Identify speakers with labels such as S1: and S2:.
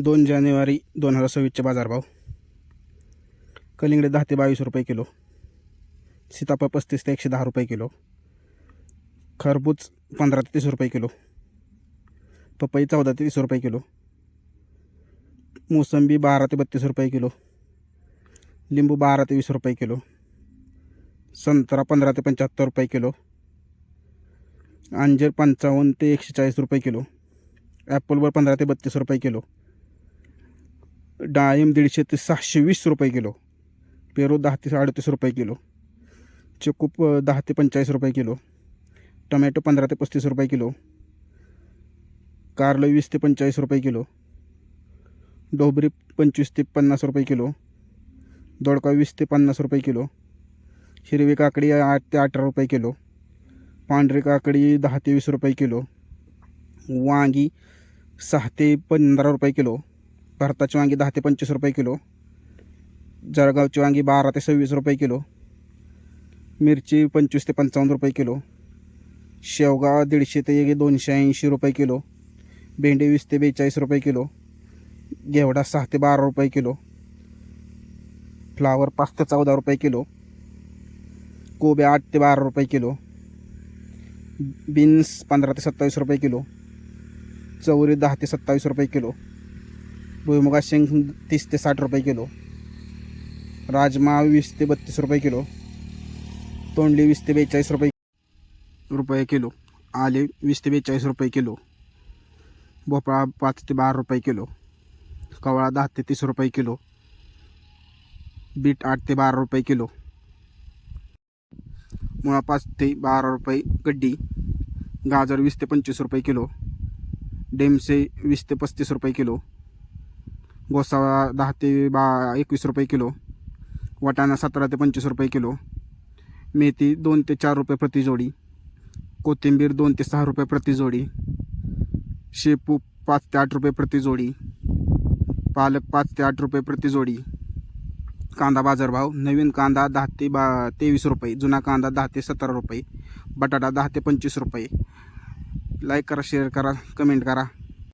S1: दोन जानेवारी दोन हजार सव्वीसचे बाजारभाव कलिंगडे दहा ते बावीस रुपये किलो. सीताफळ पस्तीस ते एकशे दहा रुपये किलो. खरबूज पंधरा ते तीस रुपये किलो. पपई चौदा ते तीस रुपये किलो. मोसंबी बारा ते बत्तीस रुपये किलो. लिंबू बारा ते वीस रुपये किलो. संत्रा पंधरा ते पंच्याहत्तर रुपये किलो. अंजीर पंचावन्न ते एकशे चाळीस रुपये किलो. ॲपलवर पंधरा ते बत्तीस रुपये किलो. डाळिंब दीडशे ते सहाशे वीस रुपये किलो पेरू दहा ते अडतीस रुपये किलो चिकू प- दहा ते पंचेचाळीस रुपये किलो टमॅटो पंधरा ते पस्तीस रुपये किलो कारलं वीस ते पंचेचाळीस रुपये किलो डोबरी पंचवीस ते पन्नास रुपये किलो दोडका वीस ते पन्नास रुपये किलो हिरवी काकडी आठ ते अठरा रुपये किलो पांढरी काकडी दहा ते वीस रुपये किलो वांगी सहा ते पंधरा रुपये किलो भारताची वांगी दहा ते पंचवीस रुपये किलो जळगावची वांगी बारा ते सव्वीस रुपये किलो मिरची पंचवीस ते पंचावन्न रुपये किलो शेवगा दीडशे ते दोनशे ऐंशी रुपये किलो भेंडी वीस ते बेचाळीस रुपये किलो घेवडा सहा ते बारा रुपये किलो फ्लावर पाच ते चौदा रुपये किलो कोबे आठ ते बारा रुपये किलो बीन्स पंधरा ते सत्तावीस रुपये किलो चवरी दहा ते सत्तावीस रुपये किलो भुईमुगा शेंग तीस ते साठ रुपये किलो. राजमा वीस ते बत्तीस रुपये किलो. तोंडली वीस ते बेचाळीस रुपये रुपये किलो. आले वीस ते बेचाळीस रुपये किलो. भोपळा पाच ते बारा रुपये किलो. कवळा दहा ते तीस रुपये किलो. बीट आठ ते बारा रुपये किलो. मुळा पाच ते बारा रुपये गड्डी. गाजर वीस ते पंचवीस रुपये किलो. डेमसे वीस ते पस्तीस रुपये किलो. गोसावा दहा ते बा एकवीस रुपये किलो वाटाणा सतरा ते पंचवीस रुपये किलो मेथी दोन ते चार रुपये प्रति जोडी कोथिंबीर दोन ते सहा रुपये प्रति जोडी शेपू पाच ते आठ रुपये प्रति जोडी पालक पाच ते आठ रुपये प्रति जोडी कांदा बाजारभाव नवीन कांदा दहा ते बा तेवीस रुपये जुना कांदा दहा ते सतरा रुपये बटाटा दहा ते पंचवीस रुपये. लाईक करा शेअर करा कमेंट करा.